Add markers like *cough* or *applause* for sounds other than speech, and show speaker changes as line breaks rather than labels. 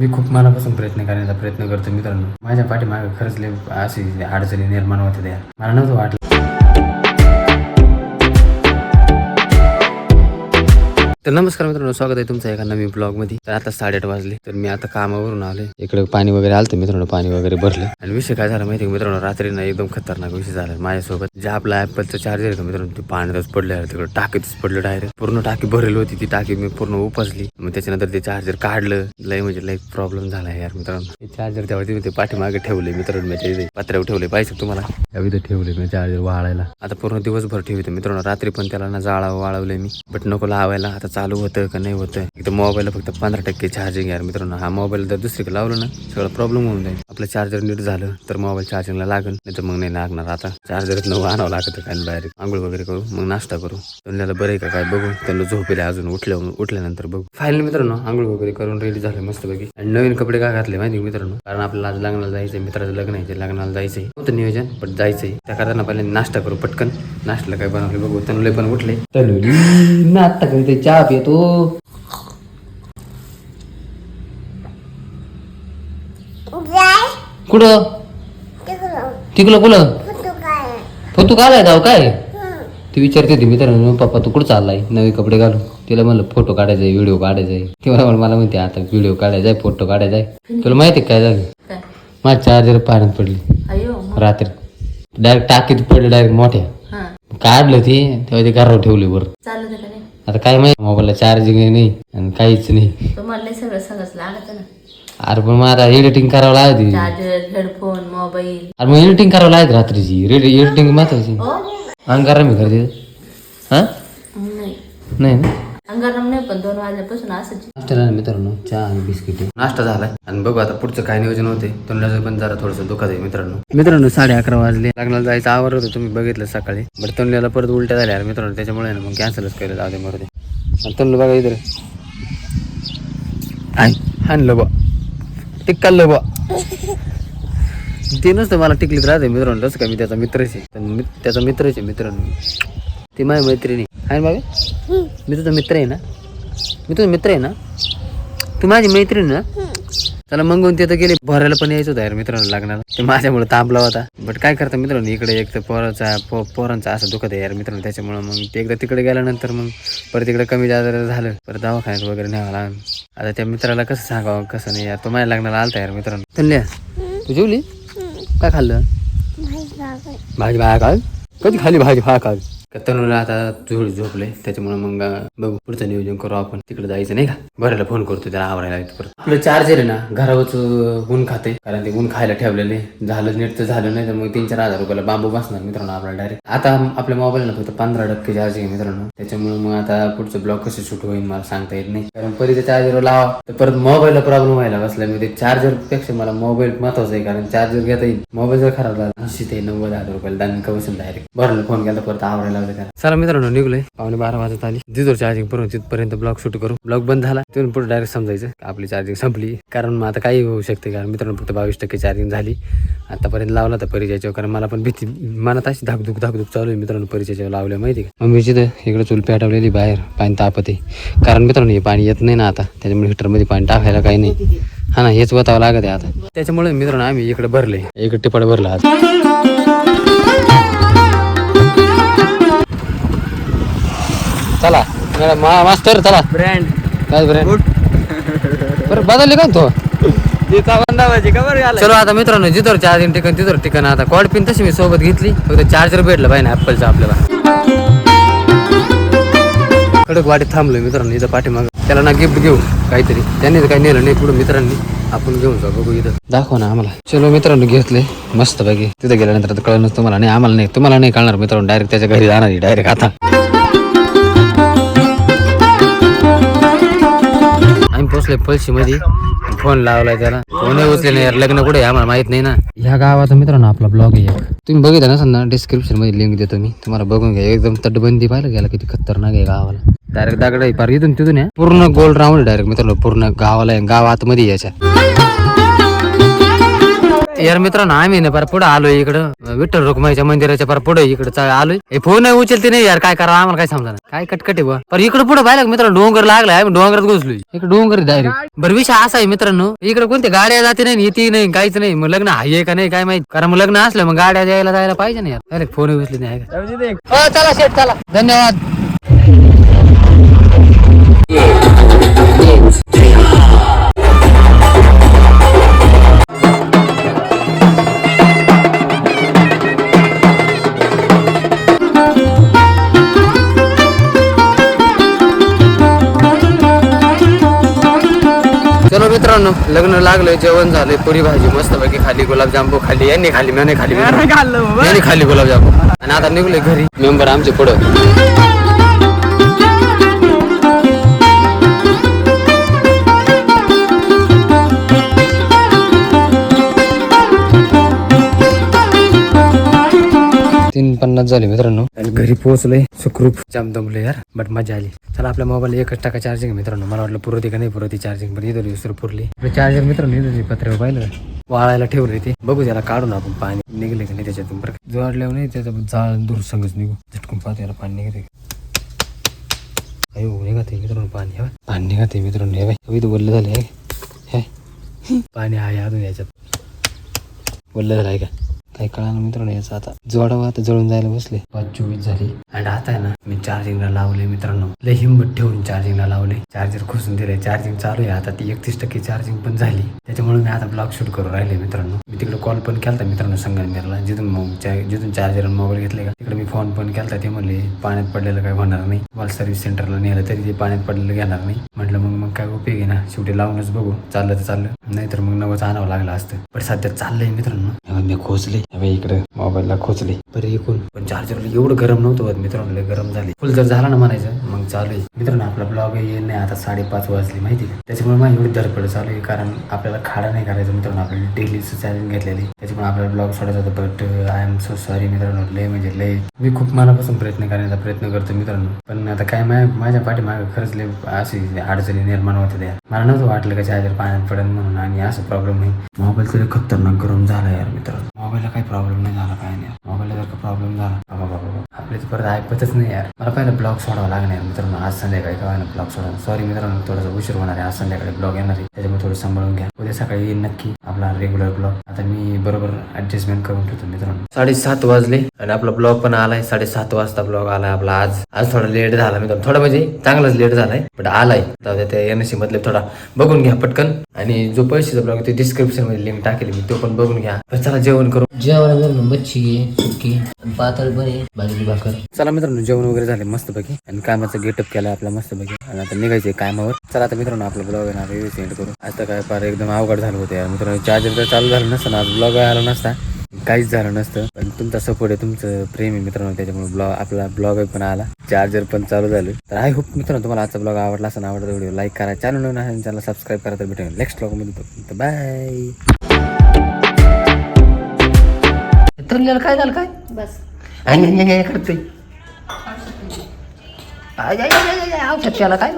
मी खूप मनापासून प्रयत्न करण्याचा प्रयत्न करतो मित्रांनो. माझ्या पाठीमागे खरंच लय अशी अडचणी निर्माण होते त्या मला नव्हतं वाटलं. तर नमस्कार मित्रांनो स्वागत आहे तुमचं एका नवीन ब्लॉगमध्ये तर आता साडेआठ वाजले तर मी आता कामावरून आले इकडे पाणी वगैरे आलं मित्रांनो पाणी वगैरे भरलं. आणि विषय काय झाला माहिती मित्रांनो रात्री ना एकदम खतरनाक विषय झाला. माझ्यासोबत जे आपला ऍपलचं चार्जर आहे का मित्रांनो ते पाण्यातच पडलं तिकडे टाकीतच पडलं डायरेक्ट पूर्ण टाकी भरलेली होती ती टाकी मी पूर्ण उपसली. मग त्याच्यानंतर ते चार्जर काढलं. लय म्हणजे लय प्रॉब्लेम झाला यार मित्रांनो. चार्जर तेव्हा मी ते पाठीमागे ठेवले मित्रांनो म्हणजे मी पत्र्यावर ठेवले. पाहिजे तुम्हाला? त्या ठेवले मी चार्जर वाळायला. आता पूर्ण दिवसभर ठेवते मित्रांनो. रात्री पण त्याला ना जाळा वाळवले मी. बट नको लावायला. आता चालू होतं का नाही होतं? एकदम मोबाईलला फक्त पंधरा टक्के चार्जिंग यार मित्रांनो. हा मोबाईल जर दुसरीकडे लावलं ना सगळं प्रॉब्लेम होऊन जाईल. आपलं चार्जर नीट झालं तर मोबाईल चार्जिंगला लागेल नाही तर मग नाही लागणार आता. चार्जरच नवं आणावं लागतं काय बाहेर आंघोळ वगैरे करू मग नाश्ता करू. त्यांना बरं आहे का काय बघू. त्यांना झोपेले अजून उठल्या उठल्यानंतर बघू. फायनल मित्रांनो आंघोळ वगैरे करून रेडी झाले मस्त बघी आणि नवीन कपडे काय घातले माहिती मित्रांनो? कारण आपल्याला आज लग्नाला जायचंय मित्राचं लग्न आहे लग्नाला जायचंय. होतं नियोजन पण जायचंय. त्या करताना पहिले नाश्ता करू पटकन. नाश्ताला काय बनवले बघू. तनुले पण उठले. तनुली नाश्ता करते चहा पितो. कुठं? तिकडं कुठं? फोटो काढाय जाऊ काय? ती विचारते ती मित्रांनो पप्पा तू कुठं चाललाय? नवे कपडे घालून. तिला म्हणलं फोटो काढायचा आहे व्हिडिओ काढायचा आहे. ती मला मला म्हणते आता व्हिडिओ काढायचा आहे फोटो काढायचा आहे. तुला माहिती आहे काय झालं?
काय?
माझी चार्जर पाण्यात पडली. रात्री. डायरेक्ट टाकीत पडली डायरेक्ट मोठ्या. काढलं ती तेव्हा ते घरावर ठेवली
नाही?
आता काय माहिती मोबाईलला चार्जिंग नाही आणि काहीच नाही.
सगळं सांगायचं लागत ना.
अरे पण मग आता एडिटिंग करावं लागते
चार्जर हेडफोन मोबाईल
अरे मग एडिटिंग करावं लागत रात्रीची. एडिटिंग महत्वाची.
ओ
अंगारा मी करते हा?
नाही.
नाही ना?
अंगारम नाही पण दोन वाजल्यापासून असंच.
नाश्त्याला ना मित्रांनो चहा आणि बिस्किट नाश्ता झालाय आणि बघू आता पुढचं काय नियोजन होते. तोंडाचं पण जरा थोडंसं दुखत आहे मित्रांनो. मित्रांनो साडे अकरा वाजले. लग्नाला जायचं आवर होतं तुम्ही बघितलं सकाळी. बट तोंडल्याला परत उलट्या झाल्या. यार मित्रांनो त्याच्यामुळे ना मग कॅन्सलच केलं. जाऊ दे मरू दे. आणि तोंड बघा इकडे. आय हाणलं बा. टिक्कालं बा ते नसतं मला टिकलीत राहते मित्रांनो तसं काय मी त्याचा मित्रच आहे. पण मी त्याचा मित्रच आहे मित्रांनो. ती माझी मैत्रिणी. आहे ना बाबा मी तुझा मित्र आहे ना? मी तुझा मित्र आहे ना? तू माझी मैत्रीण ना? त्याला मंगून तिथं गेले. भरायला पण यायचं होतं यार मित्रांनो लागणार ते माझ्यामुळे तापला होता. बट काय करता मित्रांनो इकडे एक तर पोराचा पो पोरांचा असं दुखत आहे यार मित्रांनो त्याच्यामुळे मग ते एकदा तिकडे गेल्यानंतर मग परत इकडे कमी जादा झालं. परत दवाखान्यात वगैरे न्यावं लागलं. आता त्या मित्राला कसं सांगावं कसं नाही यार. तो माझ्या लग्नाला आलता यार मित्रांनो. धन्या. तू जेवली? काय खाल्लं? भाजी भाया काळ कधी खाली भाजी भाया काळ तरुणला आता झोड झोपले त्याच्यामुळे मग बघू. पुढचं नियोजन करू आपण. तिकडे जायचं नाही का? बऱ्याला फोन करतो त्याला आवरायला येतो परत आपलं चार्जर आहे ना घरावरच ऊन खाते. कारण ते ऊन खायला ठेवलेले. झालं नीट तर झालं नाही तर मग तीन चार हजार रुपयाला बांबू बसणार मित्रांनो आपल्याला डायरेक्ट आता आपल्या मोबाईलला फक्त पंधरा टक्के चार्ज आहे मित्रांनो. त्याच्यामुळे मग आता पुढचं ब्लॉग कसं शूट होईल मला सांगता येत नाही. कारण परीच्या चार्जर लावा. तर परत मोबाईलला प्रॉब्लेम व्हायला बसला. मी ते चार्जरपेक्षा मला मोबाईल महत्त्वाचा आहे. कारण चार्जर घेता येईल. मोबाईल जर खराब झाला ऐंशी ते नव्वद हजार रुपयाला दान बसून डायरेक्ट बरं फोन केला परत आवरायला त्याला. चला मित्रांनो निघलोय. पावणे बारा वाजत आली. तिथं चार्जिंग करून तिथपर्यंत ब्लॉग शूट करू. ब्लॉग बंद झाला तिथून पुढे डायरेक्ट समजायचं. आपली चार्जिंग संपली. कारण मग आता काही होऊ शकते कारण मित्रांनो फक्त बावीस टक्के चार्जिंग झाली. आतापर्यंत लावला तर परिचयाच्या कारण मला पण भीती मनात अशी धाकधूक धाकधूक चालू आहे मित्रांनो परिचयाच्या लावल्या माहिती का? मम्मीची तर इकडे चूल पेटवलेली बाहेर पाणी तापत. आहे कारण मित्रांनो हे पाणी येत नाही ना आता. त्याच्यामुळे हिटरमध्ये पाणी टाकायला काही नाही. हा ना हेच बतावं लागत आहे आता. त्याच्यामुळे मित्रांनो आम्ही इकडे भरले इकडे टिपाड भरला आता. चला. मा मास्टर चला.
ब्रँड
काय ब्रँड बरं बदलले का तो? *laughs*
तिचा बंदाबाजी का बरं आला
चलो आता मित्रांनो जिथं चार्जिंग टिकन तिथं टिकन आता कॉड पिन तशी मी सोबत घेतली. फक्त चार्जर भेटलं पाहिजे ना ऍपलचं आपल्याला. कडक वाटीत थांबलोय मित्रांनो इथं पाठीमाग. त्याला ना गिफ्ट घेऊ काहीतरी. त्यांनी तर काही नेलं नाही पुढे मित्रांनी. आपण घेऊन जाऊ बघू इथं. दाखवा ना आम्हाला. चलो मित्रांनो घेतले. मस्त पैकी तिथं गेल्यानंतर तर कळलं तुम्हाला नाही आम्हाला नाही. तुम्हाला नाही कळणार मित्रांनो डायरेक्ट त्याच्या घरी जाणार डायरेक्ट आता. पोचलोय पळशी मध्ये फोन लावलाय त्याला. फोन उचले नाही यार लग्न कुठे आम्हाला माहीत नाही ना. ह्या गावाचा मित्रांनो आपला ब्लॉग आहे तुम्ही बघितलं ना ना डिस्क्रिप्शनमध्ये लिंक देतो मी. तुम्हाला बघून घ्या. एकदम तटबंदी पाहिलं गेला किती खतरनाक आहे गावाला. डायरेक्ट दगड पार इथून तिथून पूर्ण गोल राऊंड डायरेक्ट मित्रांनो पूर्ण गावाला. गाव आतमध्ये याच्या. यार मित्रांनो आम्ही ना पर पुढे आलोय इकडं. विठ्ठल रुक्माईच्या मंदिराच्या पर पुढे इकडे आलोय. हे फोन नाही उचलते नाही यार काय करा आम्हाला काय समजा काय कटकट बुवा पर इकडे पुढे पाहिलं का मित्रांनो डोंगर लागलाय आम्ही डोंगरात घुसलोय. इकडे डोंगर डायरेक्ट बरं विषय असा आहे मित्रांनो इकडे कोणत्या गाड्या जाते नाही येते नाही काहीच नाही. मग लग्न आहे का नाही काय माहीत. कारण मग लग्न असलं मग गाड्या द्यायला जायला पाहिजे ना यार. डायरेक्ट फोन उचले नाही हो चला शेठ चला. धन्यवाद. मित्रांनो लग्न लागलंय जेवण झालंय पुरी भाजी मस्त पैकी खाली गुलाबजामू खाली यांनी खाली मी खाली. यांनी खाली गुलाबजामू आणि आता निघलोय घरी मेंबर आमचे पुढं. पन्नास झाले मित्रांनो. आणि घरी पोहोचलोय सुखरूप. जाम दमलोय यार बट मजा आली. चला आपल्या मोबाईल एकच टाका चार्जिंग मित्रांनो. मला वाटलं पुरवती का नाही पुरवती चार्जिंग पण इथं विसरू पुरली. चार्जर मित्रांनो इथं पत्र पाहिलं? वाळायला ठेवलंय ते. बघू त्याला काढून आपण पाणी निघले का नाही त्याच्यातून बरं? जोडल्यावर नाही त्याचं जाळ दूर संगच निघू. झटकून पाहतो याला पाणी निघते अयो निघते मित्रांनो पाणी हे. पाणी निघते मित्रांनो हे बाई. इथं वल्ल झाले हे. पाणी आहे अजून याच्यात. वल्ल झालं आहे का? काही कळा मित्रांनो याचा आता. जोडावं आता जळून जायला बसले. पाच चोवीस झाली. आणि आता आहे ना मी चार्जिंगला लावले मित्रांनो. लय हिंमत ठेवून चार्जिंगला लावले चार्जर खुसून दिले चार्जिंग चालू आहे. आता ती एकतीस टक्के चार्जिंग पण झाली. त्याच्यामुळे मी आता ब्लॉग शूट करून राहिले मित्रांनो. तिकडे कॉल पण केलता मित्रांनो संगमनेरला. जिथून मग चा- जिथून चार्जर मोबाईल घेतले का तिकडे मी फोन पण केलता. ते म्हणले पाण्यात पडलेलं काय होणार नाही. मला सर्व्हिस सेंटरला नेलं तरी ते पाण्यात पडलेलं घेणार नाही. म्हटलं मग मग काय उपयोग आहे ना? शेवटी लावूनच बघू. चाललं तर चाललं. नाहीतर मग नवंच आणावं लागलं असतं. पण सध्या चाललंय मित्रांनो. मी खोचले. हे इकडे मोबाईलला खोचले. बरं एकूण. पण चार्जरला एवढं गरम नव्हतं होत मित्रांनो. लय गरम झाले. फुल जर झाला ना म्हणायचं मग चालू आहे. मित्रांनो आपला ब्लॉग येईल नाही. आता साडेपाच वाजले माहिती त्याच्यामुळे माझी एवढी धडपड चालू आहे कारण आपल्याला खाडा नाही करायचं मित्रांनो. आपल्याला डेलीचं चॅलेंज घेतलेली. त्याच्यामुळे आपल्याला ब्लॉग सोडायचा होता but I am so sorry मित्रांनो. लय म्हणजे लय मी खूप मनापासून प्रयत्न करण्याचा प्रयत्न करतो मित्रांनो. पण आता काय मा- माझ्या पाठीमागे खरंच लय अशी अडचणी निर्माण होत त्या मला नव्हतं वाटलं का चार्जर पाण्यात पडेल म्हणून आणि असं प्रॉब्लेम नाही. मोबाईल तरी खतरनाक गरम झाला यार मित्रांनो. मोबाईलला काही प्रॉब्लेम नाही झाला काय नाही. मोबाईलला जर का प्रॉब्लेम झाला बाबा परत ऐकतच नाही यार. मला पहिला ब्लॉग सोडावा लागणार मित्रांनो. आज संध्याकाळी काय ना ब्लॉग सोडा सॉरी मित्रांनो थोडासा उशीर होणार आहे. आज संध्याकाळी ब्लॉग येणार आहे. त्याच्यामुळे थोडं सांभाळून घ्या. उद्या सकाळी येईल नक्की आपला रेग्युलर ब्लॉग आता मी बरोबर ऍडजस्टमेंट करून ठेवतो मित्रांनो. साडेसात वाजले आणि आपला ब्लॉग पण आलाय. साडेसात वाजता ब्लॉग आलाय आपला आज. आज थोडा लेट झाला मित्रांनो. थोडा म्हणजे चांगलाच लेट झालाय बट आलाय. जाऊ द्या त्या एनएससी मधले थोडा बघून घ्या पटकन. आणि जो पैशाचा ब्लॉग ते डिस्क्रिप्शनमध्ये लिंक टाकेल मी तो पण बघून घ्या. चला जेवण करू. जेवण मच्छी आहे सुकी. पातळ बरे आहे भाजी कर. चला मित्रांनो जेवण वगैरे झाले मस्त पैकी आणि कामाचं गेटअप केलं आपला मस्त पैकी आणि आता निघायचंय कामावर. चला आता मित्रांनो आपला ब्लॉग आहे ना सेंड करू. आता काय फार एकदम अवघड झालं होतं यार. मित्रांनो चार्जर तर चालू झालं नसतं ना आज ब्लॉग आला नसता. काहीच झालं नसतं. पण तुमचा सपोर्ट आहे तुमचं प्रेम आहे मित्रांनो त्याच्यामुळे ब्लॉग आपला ब्लॉग पण आला. चार्जर पण चालू झालं. तर आय होप मित्रांनो तुम्हाला आजचा ब्लॉग आवडला असं आवडता व्हिडिओ लाईक करा. चॅनल नवीन आहे चॅनल सबस्क्राईब करा तर भेटेल. नेक्स्ट ब्लॉगमध्ये बाय तर काय झालं काय
बस.
करतोय औषध त्याला काय